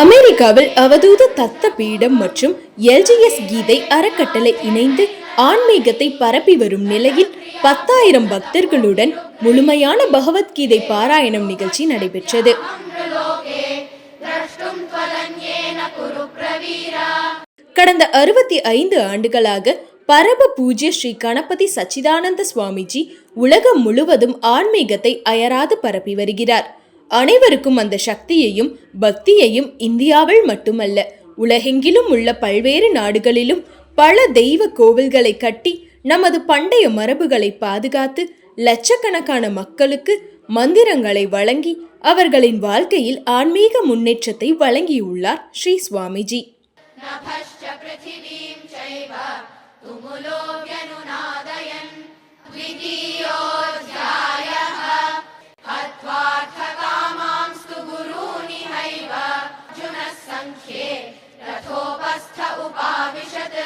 அமெரிக்காவில் அவதூத தத்த பீடம் மற்றும் எல்ஜிஎஸ் கீதை அறக்கட்டளை இணைந்து ஆன்மீகத்தை பரப்பி வரும் நிலையில் பத்தாயிரம் பக்தர்களுடன் முழுமையான பகவத்கீதை பாராயணம் நிகழ்ச்சி நடைபெற்றது. கடந்த அறுபத்தி ஐந்து ஆண்டுகளாக பரம பூஜ்ய ஸ்ரீ கணபதி சச்சிதானந்த சுவாமிஜி உலகம் முழுவதும் ஆன்மீகத்தை அயராது பரப்பி வருகிறார். அனைவருக்கும் அந்த சக்தியையும் பக்தியையும் இந்தியாவில் மட்டுமல்ல உலகெங்கிலும் உள்ள பல்வேறு நாடுகளிலும் பல தெய்வ கோவில்களை கட்டி நமது பண்டைய மரபுகளை பாதுகாத்து லட்சக்கணக்கான மக்களுக்கு மந்திரங்களை வழங்கி அவர்களின் வாழ்க்கையில் ஆன்மீக முன்னேற்றத்தை வழங்கியுள்ளார் ஸ்ரீ சுவாமிஜி. துமுலோ सङ्ख्ये रथोपस्थ उपाविशत्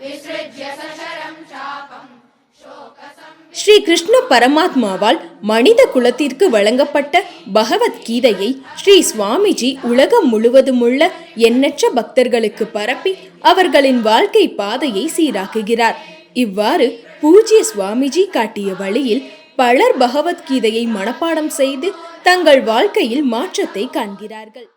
विसृज्य सशरं चापम् शोकसं ஸ்ரீ கிருஷ்ண பரமாத்மாவால் மனித குலத்திற்கு வழங்கப்பட்ட பகவத்கீதையை ஸ்ரீ சுவாமிஜி உலகம் முழுவதுமுள்ள எண்ணற்ற பக்தர்களுக்கு பரப்பி அவர்களின் வாழ்க்கை பாதையை சீராக்குகிறார் இவ்வாறு பூஜ்ய சுவாமிஜி காட்டிய வழியில் பலர் பகவத்கீதையை மனப்பாடம் செய்து தங்கள் வாழ்க்கையில் மாற்றத்தை காண்கிறார்கள்